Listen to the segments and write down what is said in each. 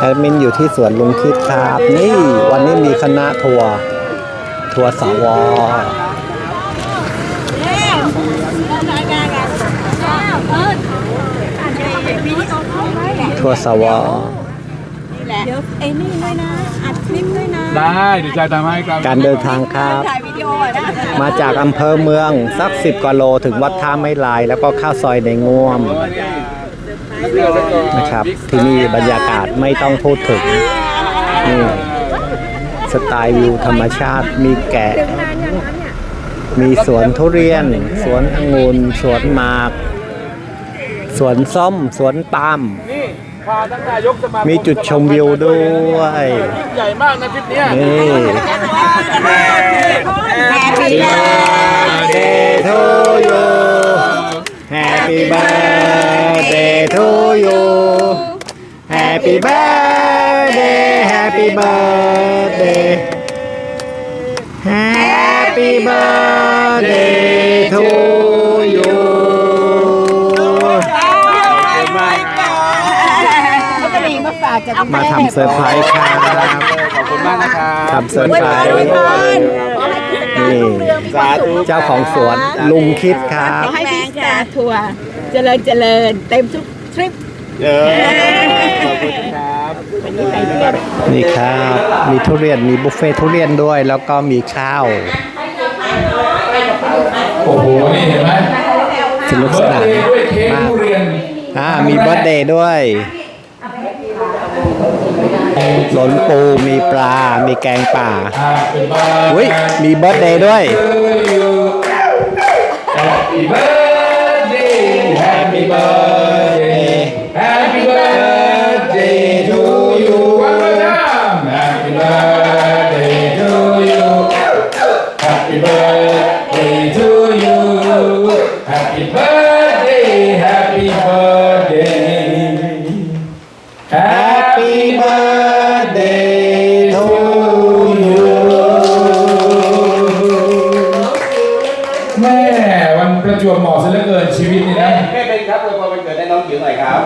แอดมินอยู่ที่สวนลุงคิดครับ นี่วันนี้มีคณะทัวร์ทัวร์สาวอทัวร์สาวอเดี๋ยวไอ้นี่ด้วยนะ อัดคลิปด้วยนะ ได้เดี๋ยวใจทำให้ครับการเดินทางครับ ถ่ายวิดีโอนะมาจากอำเภอเมือง สักสิบกว่าโลถึงวัดท่าไม้ลาย แล้วก็ข้าวซอยในง่วม นะครับ ที่นี่บรรยากาศไม่ต้องพูดถึงนี่สไตล์วิวธรรมชาติมีแกะ มีสวนทุเรียน สวนองุ่นสวนหมาก สวนส้ม สวนปาล์มนี่พาท่านนายกสมาคมีจุดชมวิวด้วยใหญ่มากนะทริปเนี้ยนี่ Happy birthday to you Happy birthday to you Happy birthday Happy birthday Happy birthday to you เขาจะมีมาฝากจะมาทำเซอร์ไพรส์ครับขอบคุณมากนะครับทำเซอร์ไพรส์นี่สาธุเจ้าของสวนลุงคิดครับขอให้พี่สตาร์ทัวร์เจริญเจริญเต็มทุกทริป เออขอบคุณครับ นี่ครับ มีทุเรียน มีบุฟเฟ่ทุเรียนด้วย แล้วก็มีข้าว โอ้โห นี่เห็นไหมสนุกสนานด้วยเค้กมากทุเรียนอ่า มีเบิร์ดเดย์ด้วยหลนปู มีปลา มีแกงป่า อ่าเป็นบ้านอุ้ย มีเบิร์ดเดย์ด้วย Happy birthday Happy birthday แม่เป็นครับอวยพรวันเกิดให้น้องจิ๋วหน่อยครับ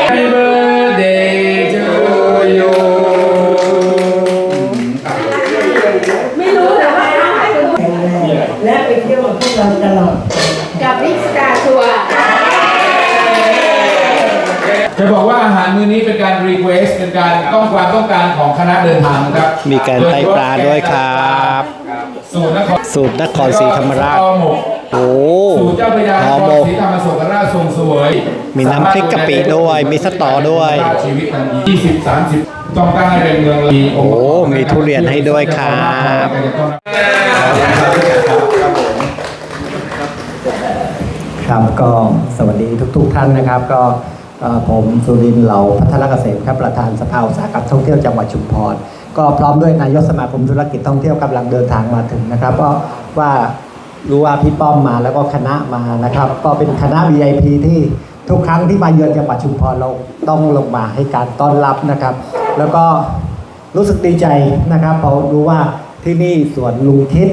Happy birthday to you และไปเที่ยวกับพวกเราตลอด กับพี่สตาร์ทัวร์จะบอกว่าอาหารมื้อนี้เป็นการรีเควสเป็นการต้องความต้องการของคณะเดินทางนะครับมีแกงไตปลาด้วยครับ สูตรนครสูตรนครศรีธรรมราชห่อหมก โอ้สูตรเจ้าพระยาห่อนหคมรกศรีธรรมโศกราชทรงเสวยมีน้ำพริกกะปิด้วยมีสตอด้วยชีวิตมันยี่สิบสามสิบต้องตั้งให้เป็นเมืองมีโอ้มีทุเรียนให้ด้วยครับ ครับก็สวัสดีทุก ๆ ท่านนะครับ ก็เอ่อผมสุรินทร์เหลาพัฒนาเกษมครับประธานสภาอุตสาหกรรมท่องเที่ยวจังหวัดชุมพรก็พร้อมด้วยนายกสมาคมธุรกิจท่องเที่ยวกำลังเดินทางมาถึงนะครับ ก็ว่า รู้ว่าพี่ป้อมมาแล้วก็คณะมานะครับ ก็เป็นคณะ VIP ที่ทุกครั้งที่มาเยือนจังหวัดชุมพรเราต้องลงมาให้การต้อนรับนะครับ แล้วก็รู้สึกดีใจนะครับเพราะรู้ว่าที่นี่สวนลุงคิด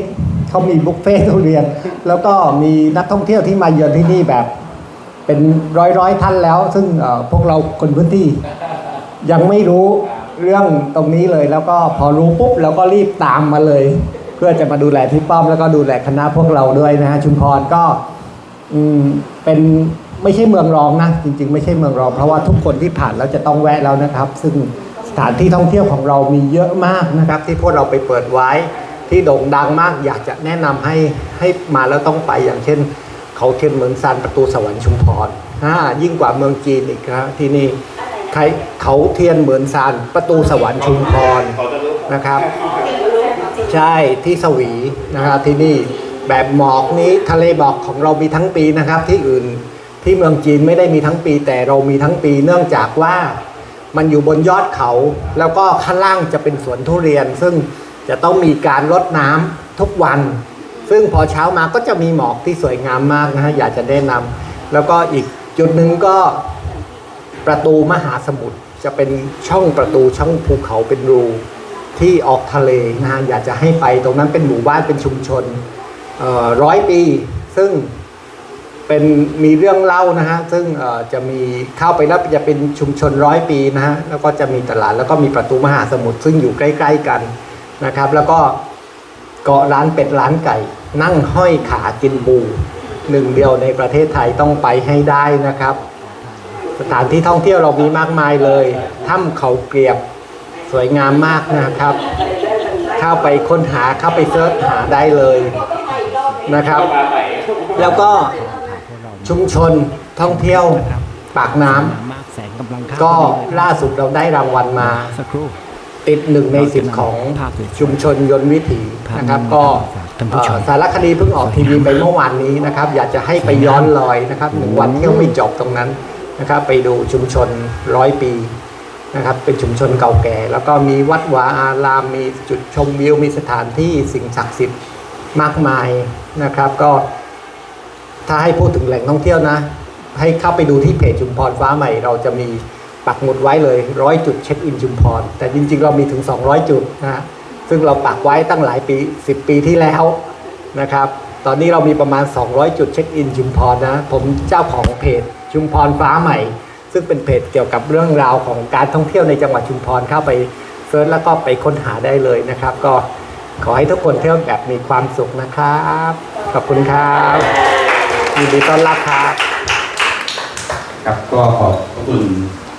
เขามีบุฟเฟ่ต์ทุเรียน แล้วก็มีนักท่องเที่ยวที่มาเยือนที่นี่แบบ เป็นร้อยร้อยท่านแล้ว ซึ่งพวกเราคนพื้นที่ยังไม่รู้เรื่องตรงนี้เลย แล้วก็พอรู้ปุ๊บเราก็รีบตามมาเลย พื่อจะมาดูแลที่ป้อมแล้วก็ดูแลคณะพวกเราด้วยนะฮะชุมพรก็อืมเป็นไม่ใช่เมืองรองนะจริง ๆ ไม่ใช่เมืองรอง เพราะว่าทุกคนที่ผ่านแล้วจะต้องแวะแล้วนะครับ ซึ่งสถานที่ท่องเที่ยวของเรามีเยอะมากนะครับ ที่พวกเราไปเปิดไว้ที่โด่งดังมาก อยากจะแนะนำให้ให้มาแล้วต้องไปอย่างเช่น เขาเทียนเหมือนซานประตูสวรรค์ชุมพรอ่ายิ่งกว่าเมืองจีนอีกครับที่นี่ใครเขาเทียนเหมือนซานประตูสวรรค์ชุมพรนะครับ ใช่ที่สวีนะครับที่นี่แบบหมอกนี้ทะเลหมอกของเรามีทั้งปีนะครับ ที่อื่นที่เมืองจีนไม่ได้มีทั้งปี แต่เรามีทั้งปีเนื่องจากว่ามันอยู่บนยอดเขา แล้วก็ข้างล่างจะเป็นสวนทุเรียน ซึ่งจะต้องมีการรดน้ำทุกวัน ซึ่งพอเช้ามาก็จะมีหมอกที่สวยงามมากนะฮะอยากจะแนะนำแล้วก็อีกจุดหนึ่งก็ประตูมหาสมุทรจะเป็นช่องประตูช่องภูเขาเป็นรู ที่ออกทะเลนะฮะอยากจะให้ไปตรงนั้นเป็นหมู่บ้านเป็นชุมชนร้อยปี ซึ่งเป็นมีเรื่องเล่านะฮะซึ่งจะมีเข้าไปแล้วจะเป็นชุมชนร้อยปีนะฮะแล้วก็จะมีตลาดแล้วก็มีประตูมหาสมุทรซึ่งอยู่ใกล้ๆกันนะครับ แล้วก็เกาะร้านเป็ดร้านไก่ นั่งห้อยขากินบูหนึ่งเดียวในประเทศไทยต้องไปให้ได้นะครับ สถานที่ท่องเที่ยวเรามีมากมายเลยถ้ำเขาเกลียบ สวยงามมากนะครับ เข้าไปค้นหาเข้าไปเสิร์ชหาได้เลยนะครับ แล้วก็ชุมชนท่องเที่ยวปากน้ำก็ล่าสุดเราได้รางวัลมาติดหนึ่งในสิบของชุมชนยนต์วิถีนะครับ ก็สารคดีเพิ่งออกทีวีไปเมื่อวานนี้นะครับ อยากจะให้ไปย้อนรอยนะครับหนึ่งวันเที่ยวไม่จบตรงนั้นนะครับ ไปดูชุมชนร้อยปี นะครับเป็นชุมชนเก่าแก่ แล้วก็มีวัดวาอารามมีจุดชมวิวมีสถานที่สิ่งศักดิ์สิทธิ์มากมายนะครับ ก็ถ้าให้พูดถึงแหล่งท่องเที่ยวนะ ให้เข้าไปดูที่เพจชุมพรฟ้าใหม่ เราจะมีปักหมุดไว้เลยร้อยจุดเช็คอินชุมพร แต่จริงๆเรามีถึง 200 จุดนะซึ่งเราปักไว้ตั้งหลายปี 10 ปีที่แล้วนะครับ ตอนนี้เรามีประมาณ 200 จุดเช็คอินชุมพรนะ ผมเจ้าของเพจชุมพรฟ้าใหม่ ซึ่งเป็นเพจเกี่ยวกับเรื่องราวของการท่องเที่ยวในจังหวัดชุมพรเข้าไปเซิร์ชแล้วก็ไปค้นหาได้เลยนะครับ ก็ขอให้ทุกคนเที่ยวแบบมีความสุขนะครับ ขอบคุณครับยินดีต้อนรับครับ ครับก็ขอบพระคุณ